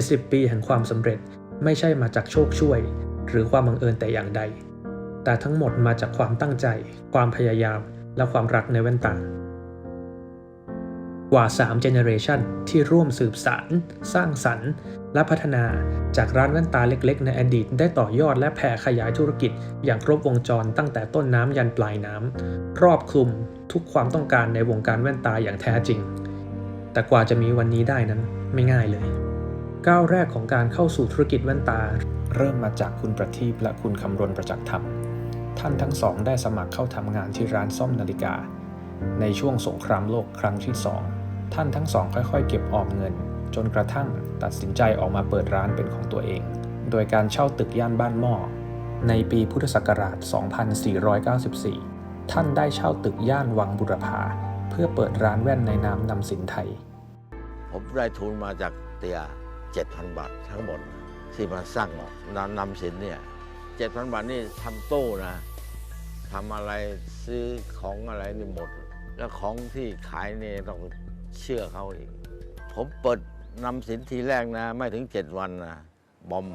70 ปีแห่งความสำเร็จไม่ใช่มาจากโชคช่วย หรือความบังเอิญแต่อย่างใด แต่ทั้งหมดมาจากความตั้งใจ ความพยายาม และความรักในแว่นตากว่า3เจเนเรชันที่ร่วมสืบสารสร้างสรรค์ และพัฒนาจากร้านแว่นตาเล็กๆ ในอดีตได้ต่อยอดและแผ่ขยายธุรกิจ อย่างครบวงจรตั้งแต่ต้นน้ำยันปลายน้ำครอบคลุมทุกความต้องการในวงการแว่นตาอย่างแท้จริง แต่กว่าจะมีวันนี้ได้นั้นไม่ง่ายเลย ก้าวแรกของการเข้าสู่ธุรกิจแว่นตา เริ่มมาจากคุณประทีปและคุณคำรณประจักษ์ธรรม ท่านทั้งสองได้สมัครเข้าทำงานที่ร้านซ่อมนาฬิกา ในช่วงสงครามโลกครั้งที่สองท่านทั้งสองค่อยๆ เก็บออมเงิน จนกระทั่งตัดสินใจออกมาเปิดร้านเป็นของตัวเอง โดยการเช่าตึกย่านบ้านหม้อในปีพุทธศักราช 2494 ท่านได้เช่าตึกย่านวังบุรพาเพื่อเปิดร้านแว่นในนามนำสินไทย ผมได้ทุนมาจากเตีย เจ็ดพันบาททั้งหมดที่มาสร้างนำนำสินเนี่ยเจ็ดพันบาทนี่ทำตู้นะทำอะไรซื้อของอะไรนี่หมด แล้วของที่ขายเนี่ยต้องเชื่อเขาอีก ผมเปิดนำสินทีแรกนะ ไม่ถึงเจ็ดวันนะบอม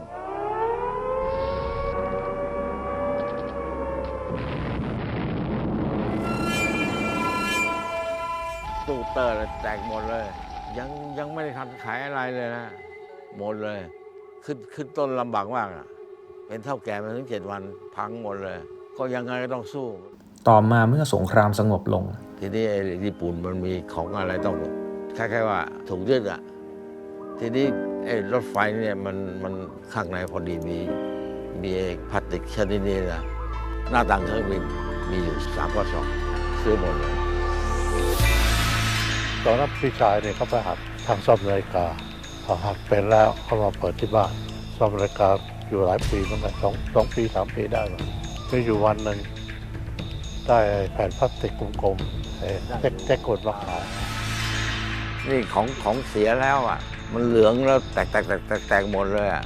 ตู้เตอร์แตกหมดเลย ยังยังไม่ได้ทันขายอะไรเลยนะ หมดเลย ขึ้นขึ้นต้นลำบากมากอะเป็นเท่าแก่มาถึงเจ็ดวันพังหมดเลย ก็ยังไงก็ต้องสู้ ต่อมาเมื่อสงครามสงบลง ทีนี้ไอ้ญี่ปุ่นมันมีของอะไรต้องคล้ายๆว่าถูกยึดอะ ทีนี้ไอ้รถไฟเนี่ยมันมันข้างในพอดีมีมีไอ้พลาสติกชนิดนี้นะหน้าต่างเครื่องบินมีอยู่สามข้อสองซื้อหมดเลยตอนนั้นพี่ชายเนี่ยเขาไปหัดทางซ่อมนาฬิกา พอหัดเป็นแล้วเขามาเปิดที่บ้านซ่อมนาฬิกาอยู่หลายปีเหมือนกันสองสองปีสามปีได้มามีอยู่วันหนึ่งได้แผ่นพลาสติกกลมๆเอ่อแจ็คแจ็คกดมาขายนี่ของของเสียแล้วอะ มันเหลืองแล้วแตกแตกแตกแตกแตกหมดเลยอะ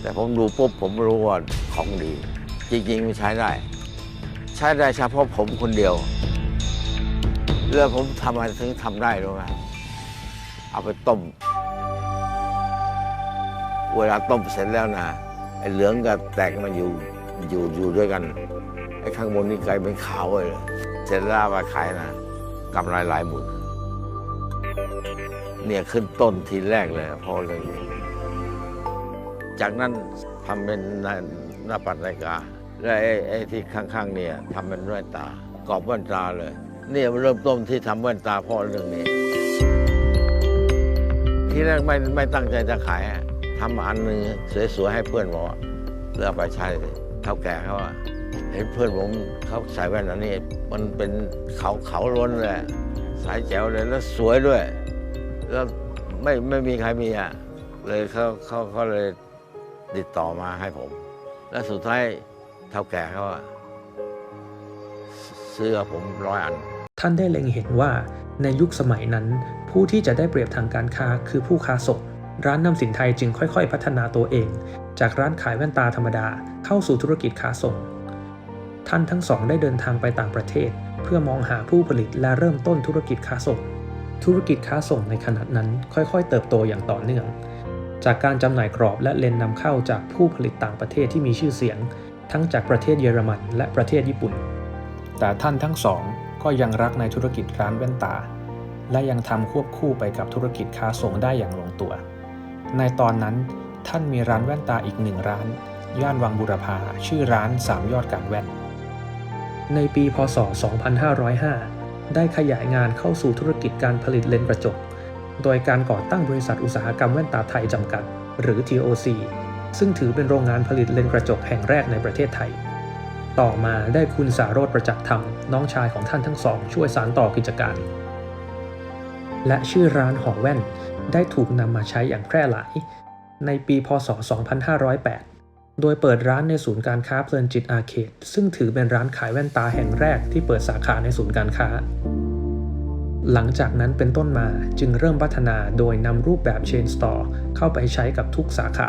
แต่ผมดูปุ๊บผมรู้ว่าของดี จริงๆมันใช้ได้ ใช้ได้เฉพาะผมคนเดียวแล้วผมทำอะไรถึงทำได้รู้ไหมเอาไปต้ม เวลาต้มเสร็จแล้วนะไอ้เหลืองกับแตกมันอยู่อยู่อยู่ด้วยกัน ไอ้ข้างบนนี่กลายเป็นขาวเลยเสร็จแล้วเอาขายนะกำไรหลายหมื่นเนี่ยขึ้นต้นทีแรกเลยพอเลย จากนั้นทำเป็นหน้าหน้าปัดนาฬิกาและไอ้ไอ้ที่ข้างๆเนี่ยทำเป็นแว่นตากรอบแว่นตาเลย เนี่ยเริ่มต้นที่ทำแว่นตาเพ่อเรื่องนี้ ที่แรกไม่ไม่ตั้งใจจะขายอะ ทำอันหนึ่งสวยๆให้เพื่อนบอกว่าเลือกไปใช้เท่าแก่เขาเห็นเพื่อนผมเขาใส่แว่นอันนี้ มันเป็นเขาเขาล้นเลยสายแจ๋วเลยแล้วสวยด้วย แล้วไม่ไม่มีใครมีอะเลยเขาเขาเขาเลยติดต่อมาให้ผม แล้วสุดท้ายเท่าแก่เขาอะซื้อผมร้อยอัน ท่านได้เล็งเห็นว่าในยุคสมัยนั้น ผู้ที่จะได้เปรียบทางการค้าคือผู้ค้าส่ง ร้านนำสินไทยจึงค่อย ๆ พัฒนาตัวเอง จากร้านขายแว่นตาธรรมดาเข้าสู่ธุรกิจค้าส่ง ท่านทั้งสองได้เดินทางไปต่างประเทศ เพื่อมองหาผู้ผลิตและเริ่มต้นธุรกิจค้าส่ง ธุรกิจค้าส่งในขณะนั้นค่อยๆ เติบโตอย่างต่อเนื่อง จากการจำหน่ายกรอบและเลนส์นำเข้าจากผู้ผลิตต่างประเทศที่มีชื่อเสียง ทั้งจากประเทศเยอรมันและประเทศญี่ปุ่น แต่ท่านทั้งสองก็ยังรักในธุรกิจร้านแว่นตาและยังทำควบคู่ไปกับธุรกิจค้าส่งได้อย่างลงตัว ในตอนนั้นท่านมีร้านแว่นตาอีกหนึ่งร้าน ย่านวังบุรพาชื่อร้านสามยอดการแว่น ในปีพศ 2505 ได้ขยายงานเข้าสู่ธุรกิจการผลิตเลนส์กระจก โดยการก่อตั้งบริษัทอุตสาหกรรมแว่นตาไทยจำกัด หรือ TOC ซึ่งถือเป็นโรงงานผลิตเลนส์กระจกแห่งแรกในประเทศไทย ต่อมาได้คุณสารโรธประจักษ์ธรรมน้องชายของท่านทั้งสอง ช่วยสานต่อกิจการ และชื่อร้านหอแว่น ได้ถูกนำมาใช้อย่างแพร่หลาย ในปีพศ 2508 โดยเปิดร้านในศูนย์การค้าเพลินจิตอาร์เคดซึ่งถือเป็นร้านขายแว่นตาแห่งแรกที่เปิดสาขาในศูนย์การค้า หลังจากนั้นเป็นต้นมาจึงเริ่มพัฒนาโดยนำรูปแบบเชนสตอร์เข้าไปใช้กับทุกสาขา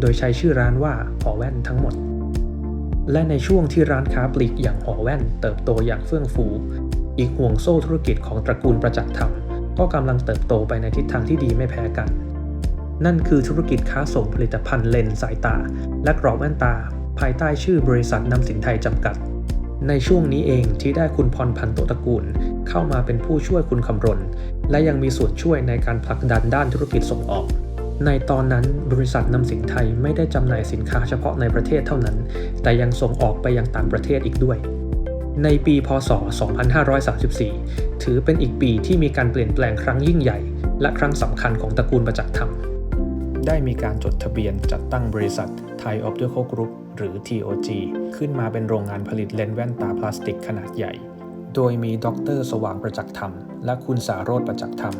โดยใช้ชื่อร้านว่าหอแว่นทั้งหมด และในช่วงที่ร้านค้าปลีกอย่างหอแว่น เติบโตอย่างเฟื่องฟู อีกห่วงโซ่ธุรกิจของตระกูลประจักษ์ธรรม ก็กำลังเติบโตไปในทิศทางที่ดีไม่แพ้กัน นั่นคือธุรกิจค้าส่งผลิตภัณฑ์เลนส์สายตา และกรอบแว่นตา ภายใต้ชื่อบริษัทนำสินไทยจำกัด ในช่วงนี้เองที่ได้คุณพรพันธ์โตตระกูล เข้ามาเป็นผู้ช่วยคุณคำรณ และยังมีส่วนช่วยในการผลักดันด้านธุรกิจส่งออกในตอนนั้นบริษัทนำสินไทยไม่ได้จำหน่ายสินค้าเฉพาะในประเทศเท่านั้น แต่ยังส่งออกไปยังต่างประเทศอีกด้วย ในปีพศ 2534 ถือเป็นอีกปีที่มีการเปลี่ยนแปลงครั้งยิ่งใหญ่ และครั้งสำคัญของตระกูลประจักษ์ธรรม ได้มีการจดทะเบียนจัดตั้งบริษัท Thai Optical Group หรือ TOG ขึ้นมาเป็นโรงงานผลิตเลนส์แว่นตาพลาสติกขนาดใหญ่ โดยมีดรสว่างประจักษ์ธรรม และคุณสาโรธประจักษ์ธรรม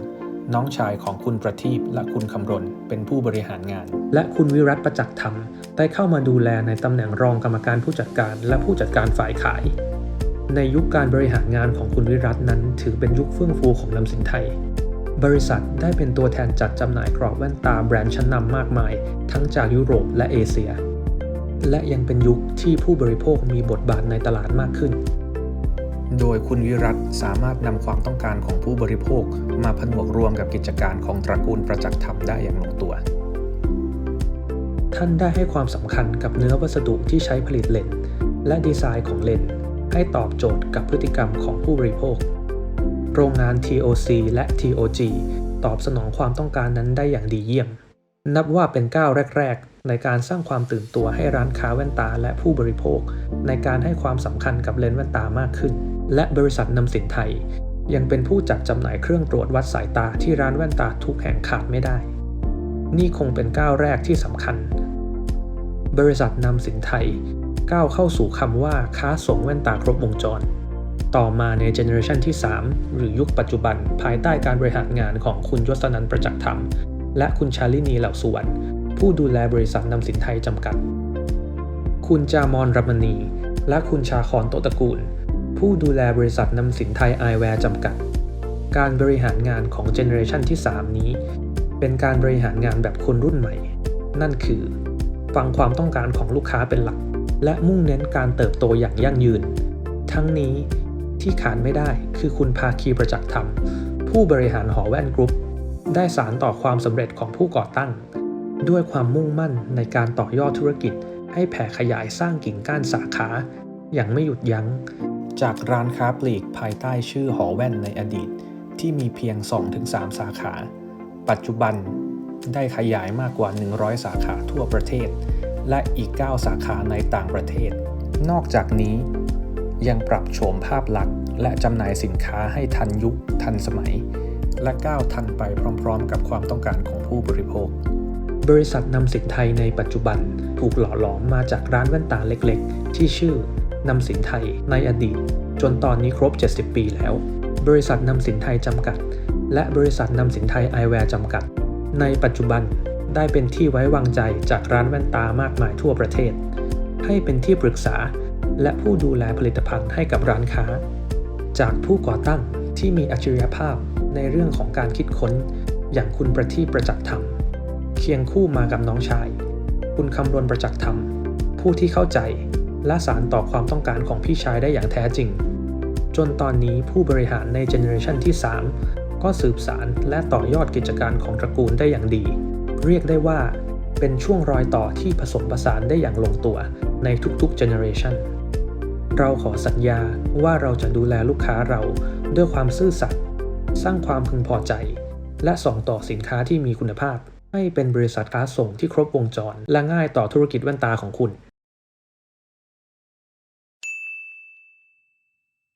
น้องชายของคุณประทีปและคุณคำรณ เป็นผู้บริหารงาน และคุณวิรัตประจักษ์ธรรม ได้เข้ามาดูแลในตำแหน่งรองกรรมการผู้จัดการและผู้จัดการฝ่ายขาย ในยุคการบริหารงานของคุณวิรัตนั้น ถือเป็นยุคเฟื่องฟูของลำสินไทย บริษัทได้เป็นตัวแทนจัดจำหน่ายกรอบแว่นตาแบรนด์ชั้นนำมากมาย ทั้งจากยุโรปและเอเชีย และยังเป็นยุคที่ผู้บริโภคมีบทบาทในตลาดมากขึ้น โดยคุณวิรัตสามารถนำความต้องการของผู้บริโภค มาผนวกรวมกับกิจการของตระกูลประจักษ์ธรรมได้อย่างลงตัว ท่านได้ให้ความสำคัญกับเนื้อวัสดุที่ใช้ผลิตเลนส์และดีไซน์ของเลนส์ ให้ตอบโจทย์กับพฤติกรรมของผู้บริโภค โรงงาน TOC และ TOG ตอบสนองความต้องการนั้นได้อย่างดีเยี่ยม นับว่าเป็นก้าวแรก ๆ ในการสร้างความตื่นตัวให้ร้านค้าแว่นตาและผู้บริโภค ในการให้ความสำคัญกับเลนส์แว่นตามากขึ้น และบริษัทนำสินไทย ยังเป็นผู้จัดจำหน่ายเครื่องตรวจวัดสายตาที่ร้านแว่นตาทุกแห่งขาดไม่ได้ นี่คงเป็นก้าวแรกที่สำคัญ บริษัทนำสินไทย ก้าวเข้าสู่คำว่าค้าส่งแว่นตาครบวงจร ต่อมาในเจเนอเรชันที่ 3 หรือยุคปัจจุบัน ภายใต้การบริหารงานของคุณยศนันประจักษ์ธรรม และคุณชาลินีเหล่าสุวรรณผู้ดูแลบริษัทนำสินไทยจำกัด คุณจามอนรัมณี และคุณชาคอนโตตะกูล ผู้ดูแลบริษัทนำสินไทยไอแวร์จำกัด การบริหารงานของเจเนอเรชันที่ 3 นี้ เป็นการบริหารงานแบบคนรุ่นใหม่ นั่นคือ ฟังความต้องการของลูกค้าเป็นหลัก และมุ่งเน้นการเติบโตอย่างยั่งยืน ทั้งนี้ที่ขาดไม่ได้คือคุณภาคีประจักษ์ธรรม ผู้บริหารหอแว่นกรุ๊ป ได้สารต่อความสำเร็จของผู้ก่อตั้ง ด้วยความมุ่งมั่นในการต่อยอดธุรกิจ ให้แผ่ขยายสร้างกิ่งก้านสาขา อย่างไม่หยุดยัง้ง จากร้านค้าปลีกภายใต้ชื่อหอแว่นในอดีต ที่มีเพียง 2-3 สาขา ปัจจุบันได้ขยายมากกว่า 100 สาขาทั่วประเทศ และอีก 9 สาขาในต่างประเทศ นอกจากนี้ยังปรับโฉมภาพลักษณ์ และจำหน่ายสินค้าให้ทันยุค ทันสมัย และก้าวทันไปพร้อมๆ กับความต้องการของผู้บริโภค บริษัทนำสินไทยในปัจจุบันถูกหล่อหลอมมาจากร้านแว่นตาเล็กๆ ที่ชื่อนำสินไทยในอดีต จนตอนนี้ครบ 70 ปีแล้ว บริษัทนำสินไทยจำกัด และบริษัทนำสินไทยไอแวร์จำกัด ในปัจจุบัน ได้เป็นที่ไว้วางใจจากร้านแว่นตามากมายทั่วประเทศ ให้เป็นที่ปรึกษาและผู้ดูแลผลิตภัณฑ์ให้กับร้านค้า จากผู้ก่อตั้งที่มีอัจฉริยภาพในเรื่องของการคิดค้น อย่างคุณประทีปประจักษ์ธรรม เคียงคู่มากับน้องชาย คุณคำรณประจักษ์ธรรม ผู้ที่เข้าใจและสารต่อความต้องการของพี่ชายได้อย่างแท้จริง จนตอนนี้ผู้บริหารในเจเนอเรชันที่ 3 ก็สืบสารและต่อยอดกิจการของตระกูลได้อย่างดี เรียกได้ว่า เป็นช่วงรอยต่อที่ผสมผสานได้อย่างลงตัวในทุกๆเจเนอเรชันเราขอสัญญาว่าเราจะดูแลลูกค้าเราด้วยความซื่อสัตย์สร้างความพึงพอใจ และส่งต่อสินค้าที่มีคุณภาพ ให้เป็นบริษัทค้าส่งที่ครบวงจร และง่ายต่อธุรกิจแว่นตาของคุณ